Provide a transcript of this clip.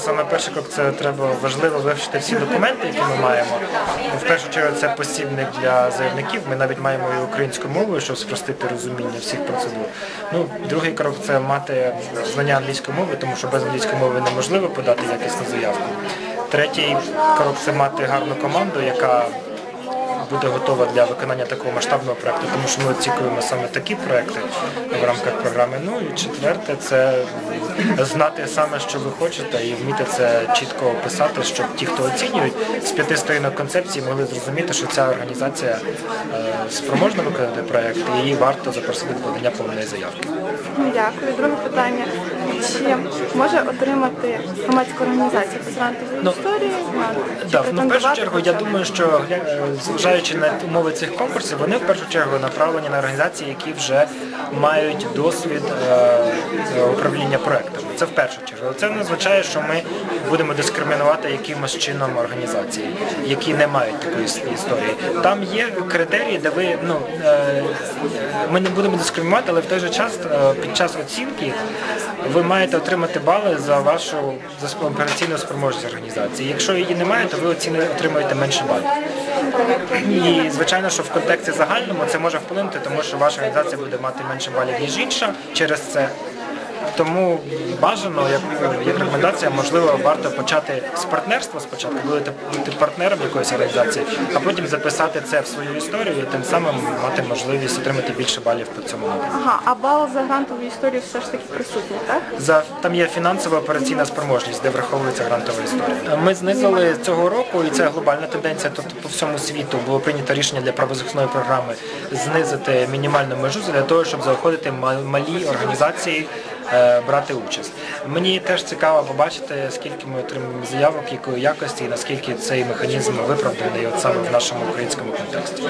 Саме перший крок це треба важливо вивчити всі документи, які ми маємо. В першу чергу це посібник для заявників. Ми навіть маємо і українську мову, щоб спростити розуміння всіх процедур. Ну, другий крок це мати знання англійської мови, тому що без англійської мови неможливо подати якісну заявку. Третій крок це мати гарну команду, яка буде готова для виконання такого масштабного проекту, тому що ми очікуємо саме такі проекти в рамках програми. Ну і четверте це знати саме, що ви хочете, і вміти це чітко описати, щоб ті, хто оцінюють з п'яти сторінок концепції, могли зрозуміти, що ця організація е, спроможна виконати проект, і її варто запросити до подання повної заявки. Дякую. Друге питання. Чи може отримати громадська організація Ну, історії? чи Да, ну, в першу чергу, я думаю, що е, зважаючи на умови цих конкурсів, вони в першу чергу направлені на організації, які вже мають досвід е, управління проектами. Це в першу чергу. Це не означає, що ми будемо дискримінувати якимось чином організації, які не мають такої історії. Там є критерії, де ви ну е, е, ми не будемо дискримінувати, але в той же час під час оцінки ви маєте отримати бали за вашу за операційну спроможність організації. Якщо її немає, то ви оціни отримуєте менше балів. І звичайно, що в контексті загальному це може вплинути, тому що ваша організація буде мати менше балів ніж інша через це. Тому бажано, як, як рекомендація, можливо, варто почати з партнерства спочатку, будете бути партнером якоїсь організації, а потім записати це в свою історію і тим самим мати можливість отримати більше балів по цьому напрямку. Ага, а бал за грантову історію все ж таки присутній, так? За там є фінансова операційна спроможність, де враховується грантова історія. Ми знизили цього року, і це глобальна тенденція. Тобто по всьому світу було прийнято рішення для правозахисної програми знизити мінімальну межу для того, щоб заохотити ма- малі організації. Е, Брати участь. Мені теж цікаво побачити, скільки ми отримуємо заявок, якої якості і наскільки цей механізм виправданий от саме в нашому українському контексті.